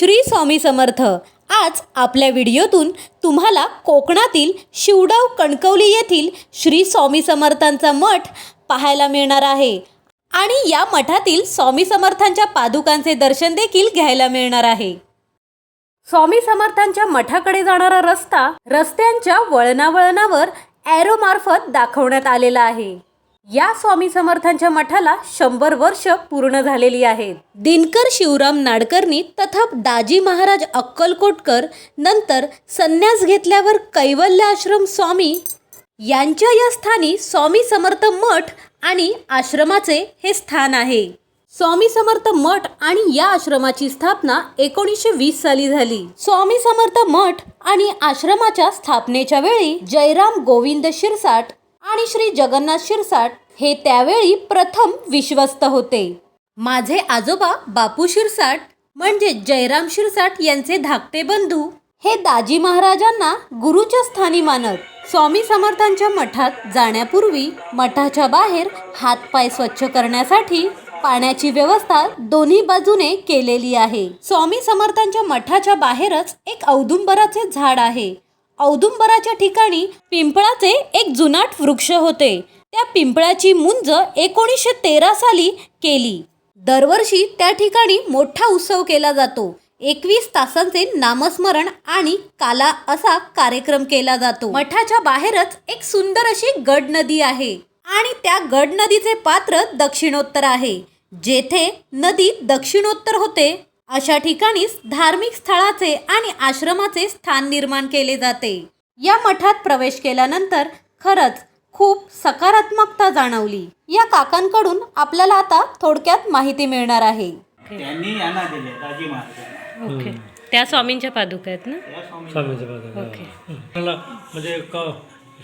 श्री स्वामी समर्थ. आज आपल्या व्हिडिओतून तुम्हाला कोकणातील शिवडाव कणकवली येथील श्री स्वामी समर्थांचा मठ पाहायला मिळणार आहे. आणि या मठातील स्वामी समर्थांच्या पादुकांचे दर्शन देखील घ्यायला मिळणार आहे. स्वामी समर्थांच्या मठाकडे जाणारा रस्ता रस्त्यांच्या वळणावळणावर ॲरोमार्फत दाखवण्यात आलेला आहे. या स्वामी समर्थांच्या मठाला शंभर वर्ष पूर्ण झालेली आहेत. दिनकर शिवराम नाडकर्णी तथा दाजी महाराज अक्कलकोटकर नंतर संन्यास घेतल्यावर कैवल्य आश्रम स्वामी यांच्या या स्थानी स्वामी समर्थ मठ आणि आश्रमाचे हे स्थान आहे. स्वामी समर्थ मठ आणि या आश्रमाची स्थापना एकोणीसशे वीस साली झाली. स्वामी समर्थ मठ आणि आश्रमाच्या स्थापनेच्या वेळी जयराम गोविंद शिरसाट आणि श्री जगन्नाथ शिरसाट हे त्यावेळी प्रथम विश्वस्त होते. माझे आजोबा बापू शिरसाट म्हणजे जयराम शिरसाट यांचे धाकटे बंधू हे दाजी महाराजांना गुरुच्या स्थानी मानत स्वामी समर्थांच्या मठात जाण्यापूर्वी मठाच्या बाहेर हातपाय स्वच्छ करण्यासाठी पाण्याची व्यवस्था दोन्ही बाजूने केलेली आहे. स्वामी समर्थांच्या मठाच्या बाहेरच एक औदुंबराचे झाड आहे. औदुंबराच्या ठिकाणी पिंपळाचे एक जुनाट वृक्ष होते. त्या पिंपळाची मुंज एकोणीसशे तेरा साली केली. दरवर्षी त्या ठिकाणी मोठा उत्सव केला जातो. एकवीस तासांचे नामस्मरण आणि काला असा कार्यक्रम केला जातो. मठाच्या बाहेरच एक सुंदर अशी गड नदी आहे आणि त्या गड नदीचे पात्र दक्षिणोत्तर आहे. जेथे नदी दक्षिणोत्तर होते. अशा ठिकाणीच धार्मिक स्थळाचे आणि आश्रमाचे स्थान निर्माण केले जाते. या मठात प्रवेश केल्यानंतर खरंच खूप सकारात्मकता जाणवली. या काकांकडून आपल्याला आता थोडक्यात माहिती मिळणार आहे. त्यांनी यांना दिले महाराजांना. ओके. त्या स्वामींच्या पादुका आहेत ना? त्या स्वामी स्वामीचे पाद ओके. मला म्हणजे क-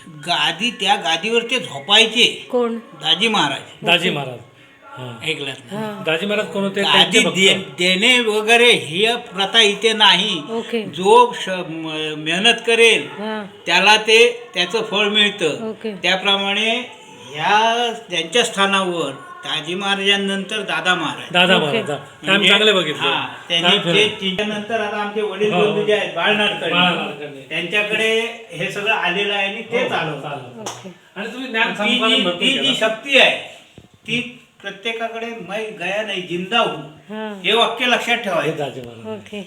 गादी त्या गादीवर ते झोपायचे. कोण? दाजी महाराज. दाजी महाराज. ऐकलं? दाजी महाराज कोण होते दे-. देणे वगैरे ही प्रथा इथे नाही ओके जो श- म- मेहनत करेल हां त्याला ते त्याचं फळ मिळतं ओके त्याप्रमाणे ह्या त्यांच्या स्थानावर दाजी महाराजांनंतर दादा महाराज दादा. महाराज हा. ते आम्ही चांगले बघितले हा, त्यांनी ते फिरले. तिच्यानंतर आता आमचे वडील हो, हो. बंधू जे आहेत बाळ बाळनाडकर. त्यांच्याकडे हे सगळं आलेलं आहे आणि ते चालवतात चालेल. ओके आणि तुम्ही ज्ञान ती संपादन जी भरपूर ती जी केलं. शक्ती आहे ती प्रत्येकाकडे मै गया नाही जिंदा हूं. हां. वाक्य लक्षात हे ठेवायचं ओके.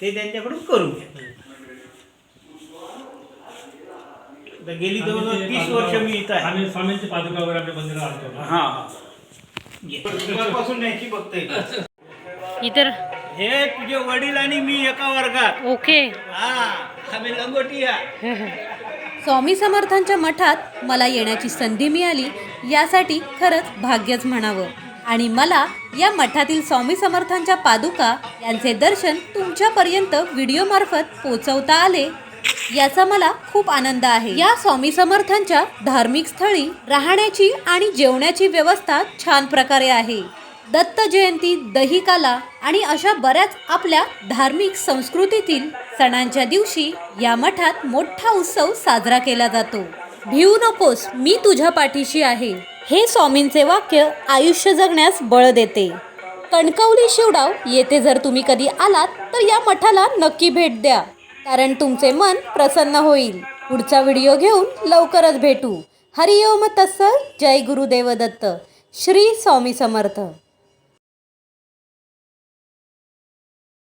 ते त्यांच्याकडून करून घ्या. गेली जवळजवळ तीस वर्ष मी इथं आहे. आम्ही स्वामींची पादुका वगैरे आपल्या मंदिरात आणतो. हा. दुपारपासून न्यायची बघतोय इतर हे तुझे वडील आणि मी एका वर्गात. ओके. हा. आम्ही लंगोटी या स्वामी समर्थांच्या मठात मला येण्याची संधी मिळाली. यासाठी खरंच भाग्यच म्हणावं. आणि मला या मठातील स्वामी समर्थांच्या पादुका यांचे दर्शन तुमच्यापर्यंत व्हिडिओमार्फत पोचवता आले याचा मला खूप आनंद आहे. या स्वामी समर्थांच्या धार्मिक स्थळी राहण्याची आणि जेवण्याची व्यवस्था छान प्रकारे आहे. दत्त जयंती दहिकाला आणि अशा बऱ्याच आपल्या धार्मिक संस्कृतीतील सणांच्या दिवशी या मठात मोठा उत्सव साजरा केला जातो. भिवू नकोस मी तुझ्या पाठीशी आहे. हे स्वामींचे वाक्य आयुष्य जगण्यास बळ देते. कणकवली शिवडाव येथे जर तुम्ही कधी आलात तर या मठाला नक्की भेट द्या. कारण तुमचे मन प्रसन्न होईल. पुढचा व्हिडिओ घेऊन लवकरच भेटू. हरिओम तस्स जय गुरुदेव दत्त श्री स्वामी समर्थ.